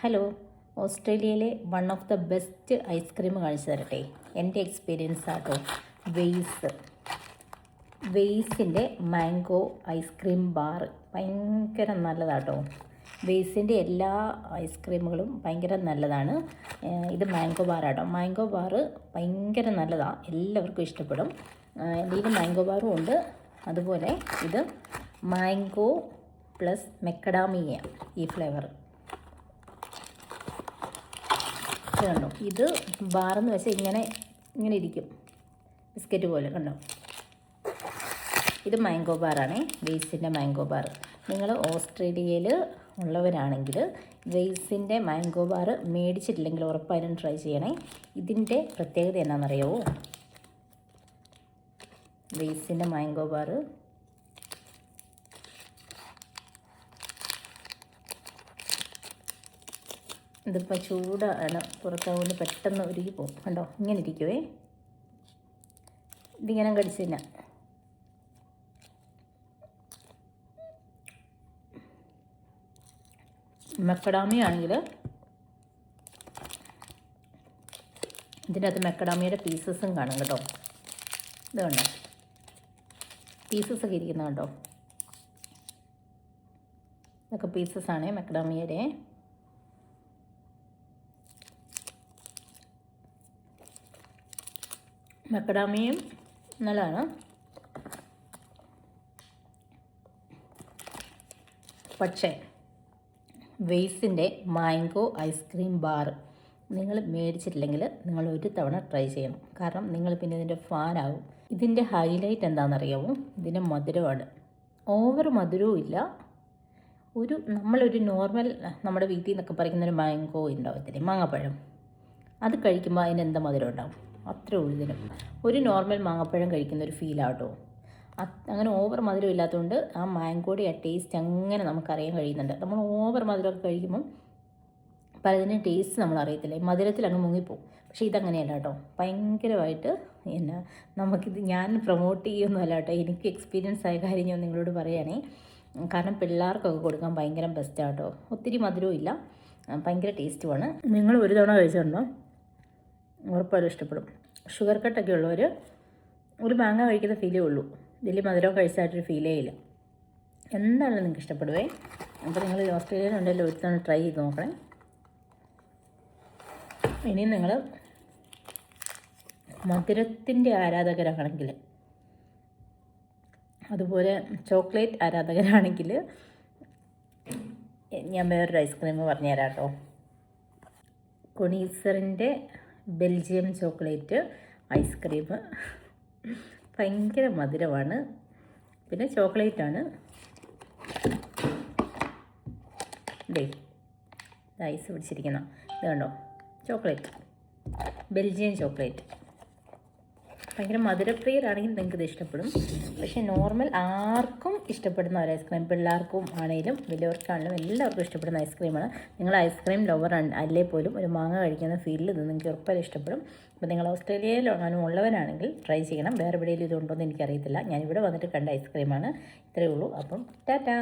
Hello ഓസ്ട്രേലിയയിലെ one of the best ice cream കാണിച്ചു തരട്ടെ. എന്റെ എക്സ്പീരിയൻസ് ആട്ടോ. വെയ്സ്. വെയ്സിന്റെ മാംഗോ ഐസ്ക്രീം ബാർ ഭയങ്കര നല്ലതാട്ടോ. വെയ്സിന്റെ എല്ലാ ഐസ്ക്രീമുകളും ഭയങ്കര നല്ലതാണ്. ഇത് മാംഗോ ബാറാട്ടോ മാംഗോ ബാറ് ഭയങ്കര നല്ലതാണ് എല്ലാവർക്കും ഇഷ്ടപ്പെടും. കയ്യിൽ മാംഗോ ബാറും ഉണ്ട്. അതുപോലെ ഇത് മാംഗോ പ്ലസ് മെക്കഡാമിയ ഈ ഫ്ലേവർ ഇത് കണ്ടോ? ഇത് ബാറെന്ന് വെച്ചാൽ ഇങ്ങനെ ഇങ്ങനെ ഇരിക്കും. ബിസ്ക്കറ്റ് പോലെ കണ്ടോ? ഇത് മാംഗോ ബാറാണേ വെയ്സിന്റെ മാംഗോ ബാർ നിങ്ങൾ ഓസ്ട്രേലിയയിൽ ഉള്ളവരാണെങ്കിൽ വെയ്സിന്റെ മാംഗോ ബാർ മേടിച്ചിട്ടില്ലെങ്കിൽ ഉറപ്പായിട്ടും ട്രൈ ചെയ്യണേ. ഇതിന്റെ പ്രത്യേകത എന്നാണെന്നറിയാവോ വെയ്സിന്റെ മാംഗോ ബാർ ഇതിപ്പോൾ ചൂടാണ്. പുറത്താവുകൊണ്ട് പെട്ടെന്ന് ഉരുകി പോകും. കണ്ടോ? ഇങ്ങനെ ഇരിക്കുവേ. ഇതിങ്ങനെ കടിച്ചില്ല മെക്കഡാമിയാണെങ്കിൽ അകത്ത് മെക്കഡാമിയുടെ പീസസും കാണും കേട്ടോ. ഇത് കണ്ടോ? പീസസ് ഒക്കെ ഇരിക്കുന്ന കണ്ടോ ഇതൊക്കെ പീസസ് ആണേ മെക്കഡാമിയുടെ. മക്കഡാമിയും നല്ലതാണ്. പക്ഷേ വെയ്സിന്റെ മാംഗോ ഐസ്ക്രീം ബാർ നിങ്ങൾ മേടിച്ചിട്ടില്ലെങ്കിൽ നിങ്ങൾ ഒരു തവണ ട്രൈ ചെയ്യണം. കാരണം നിങ്ങൾ പിന്നെ ഇതിന്റെ ഫാനാകും ഇതിന്റെ ഹൈലൈറ്റ് എന്താണെന്നറിയാമോ ഇതിന്റെ മധുരമാണ്. ഓവർ മധുരവും ഇല്ല. ഒരു നമ്മളൊരു നോർമൽ നമ്മുടെ വീട്ടിൽ നിന്നൊക്കെ പറിക്കുന്ന ഒരു മാംഗോ ഉണ്ടാവത്തില്ലേ? മാങ്ങാപ്പഴം. അത് കഴിക്കുമ്പോൾ അതിന് എന്താ മധുരം ഉണ്ടാവും? അത്രേ ഉള്ളൂ ഒരു നോർമൽ മാങ്ങപ്പഴം കഴിക്കുന്ന ഒരു ഫീലാട്ടോ അങ്ങനെ ഓവർ മധുരം ഇല്ലാത്തതുകൊണ്ട് ആ മാംഗോയുടെ ആ ടേസ്റ്റ് അങ്ങനെ നമുക്കറിയാൻ കഴിയുന്നുണ്ട്. നമ്മൾ ഓവർ മധുരമൊക്കെ കഴിക്കുമ്പം പലതിനും ടേസ്റ്റ് നമ്മൾ അറിയത്തില്ല. മധുരത്തിൽ അങ്ങ് മുങ്ങിപ്പോവും. പക്ഷേ ഇതങ്ങനെയല്ല കേട്ടോ. ഭയങ്കരമായിട്ട് എന്നാ നമുക്കിത് ഞാൻ പ്രൊമോട്ട് ചെയ്യുന്നതല്ല കേട്ടോ. എനിക്ക് എക്സ്പീരിയൻസ് ആയ കാര്യം ഞാൻ നിങ്ങളോട് പറയുകയാണേ. കാരണം പിള്ളേർക്കൊക്കെ കൊടുക്കാൻ ഭയങ്കര ബെസ്റ്റാട്ടോ ഒത്തിരി മധുരവും ഇല്ല. ഭയങ്കര ടേസ്റ്റുമാണ് നിങ്ങൾ ഒരു തവണ കഴിച്ചിട്ടുണ്ടോ? ഉറപ്പായിട്ടും ഇഷ്ടപ്പെടും. ഷുഗർ കട്ടൊക്കെ ഉള്ളവർ ഒരു മാങ്ങ കഴിക്കുന്ന ഫീലേ ഉള്ളൂ. വലിയ മധുരം കഴിച്ചതായിട്ടൊരു ഫീലേ ഇല്ല. എന്തായാലും നിങ്ങൾക്ക് ഇഷ്ടപ്പെടുവേ. അപ്പോൾ നിങ്ങൾ ഓസ്ട്രേലിയയിലുണ്ടല്ലോ ഒരു തവണ ട്രൈ ചെയ്ത് നോക്കണേ. ഇനി നിങ്ങൾ മധുരത്തിന്റെ ആരാധകരാണെങ്കിൽ അതുപോലെ ചോക്ലേറ്റ് ആരാധകരാണെങ്കിൽ ഞാൻ വേറൊരു ഐസ്ക്രീം പറഞ്ഞുതരാം കേട്ടോ കൊണീസറിന്റെ ബെൽജിയം ചോക്ലേറ്റ് ഐസ്ക്രീം. ഭയങ്കര മധുരമാണ്. പിന്നെ ചോക്ലേറ്റാണ്. ദേ ഐസ് പിടിച്ചിരിക്കുന്ന. ഇത് കണ്ടോ ചോക്ലേറ്റ്. Belgium chocolate. ഭയങ്കര മധുരപ്രിയരാണെങ്കിൽ നിങ്ങൾക്ക് ഇത് ഇഷ്ടപ്പെടും. പക്ഷെ നോർമൽ ആർക്കും ഇഷ്ടപ്പെടുന്ന ഒരു ഐസ്ക്രീം പിള്ളേർക്കും ആണെങ്കിലും വലിയവർക്കാണെങ്കിലും എല്ലാവർക്കും ഇഷ്ടപ്പെടുന്ന ഐസ്ക്രീമാണ് നിങ്ങൾ ഐസ്ക്രീം ലവർ അല്ലേ പോലും ഒരു മാങ്ങ കഴിക്കുന്ന ഫീലിൽ ഇത് നിങ്ങൾക്ക് ഉറപ്പായി ഇഷ്ടപ്പെടും. അപ്പോൾ നിങ്ങൾ ഓസ്ട്രേലിയയിലാണോ ഉള്ളവരാണെങ്കിൽ ട്രൈ ചെയ്യണം. വേറെ എവിടെയെങ്കിലും ഇതുണ്ടോ എന്ന് എനിക്കറിയത്തില്ല. ഞാനിവിടെ വന്നിട്ട് കണ്ട ഐസ്ക്രീമാണ് ഇത്രയേ ഉള്ളൂ. അപ്പം ടാറ്റാ!